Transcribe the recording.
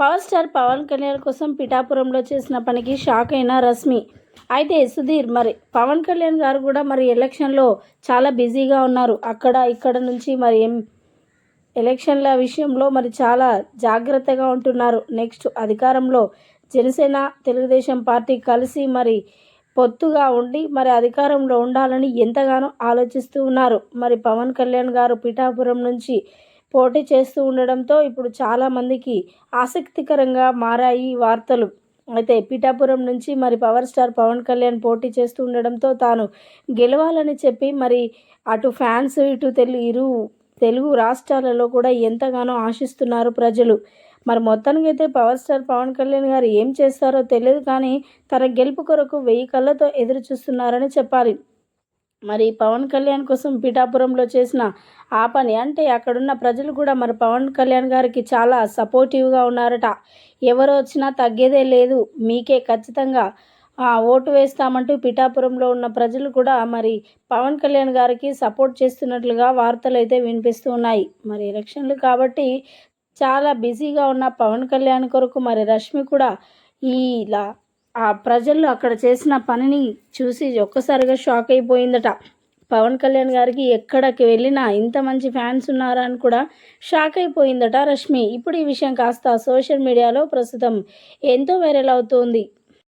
Power star Pawan Kalyan కోసం పిఠాపురంలో చేసిన పనికి షాక్ అయిన రష్మి. అయితే సుధీర్ మరి పవన్ కళ్యాణ్ గారు కూడా మరి ఎలక్షన్లో చాలా బిజీగా ఉన్నారు. అక్కడ ఇక్కడ నుంచి మరి ఏం ఎలక్షన్ల విషయంలో మరి చాలా జాగ్రత్తగా ఉంటున్నారు. నెక్స్ట్ అధికారంలో జనసేన తెలుగుదేశం పార్టీ కలిసి మరి పొత్తుగా ఉండి మరి అధికారంలో ఉండాలని ఎంతగానో ఆలోచిస్తూ ఉన్నారు. మరి పవన్ కళ్యాణ్ గారు పిఠాపురం నుంచి పోటీ చేస్తూ ఉండడంతో ఇప్పుడు చాలామందికి ఆసక్తికరంగా మారాయి ఈ వార్తలు. అయితే పిఠాపురం నుంచి మరి పవర్ స్టార్ పవన్ కళ్యాణ్ పోటీ చేస్తూ ఉండడంతో తాను గెలవాలని చెప్పి మరి అటు ఫ్యాన్స్ ఇటు తెలు ఇరు తెలుగు రాష్ట్రాలలో కూడా ఎంతగానో ఆశిస్తున్నారు ప్రజలు. మరి మొత్తానికి అయితే పవర్ స్టార్ పవన్ కళ్యాణ్ గారు ఏం చేస్తారో తెలియదు కానీ తన గెలుపు కొరకు వెయ్యి కళ్ళతో ఎదురు చూస్తున్నారని చెప్పాలి. మరి పవన్ కళ్యాణ్ కోసం పిఠాపురంలో చేసిన ఆ పని అంటే అక్కడున్న ప్రజలు కూడా మరి పవన్ కళ్యాణ్ గారికి చాలా సపోర్టివ్గా ఉన్నారట. ఎవరు వచ్చినా తగ్గేదే లేదు. మీకే ఖచ్చితంగా ఓటు వేస్తామంటూ పిఠాపురంలో ఉన్న ప్రజలు కూడా మరి పవన్ కళ్యాణ్ గారికి సపోర్ట్ చేస్తున్నట్లుగా వార్తలు అయితే వినిపిస్తూ ఉన్నాయి. మరి ఎలక్షన్లు కాబట్టి చాలా బిజీగా ఉన్న పవన్ కళ్యాణ్ కొరకు మరి రష్మి కూడా ఈ ఇలా ఆ ప్రజలు అక్కడ చేసిన పనిని చూసి ఒక్కసారిగా షాక్ అయిపోయిందట. పవన్ కళ్యాణ్ గారికి ఎక్కడికి వెళ్ళినా ఇంత మంచి ఫ్యాన్స్ ఉన్నారా అని కూడా షాక్ అయిపోయిందట రష్మి. ఇప్పుడు ఈ విషయం కాస్త సోషల్ మీడియాలో ప్రస్తుతం ఎంతో వైరల్ అవుతోంది.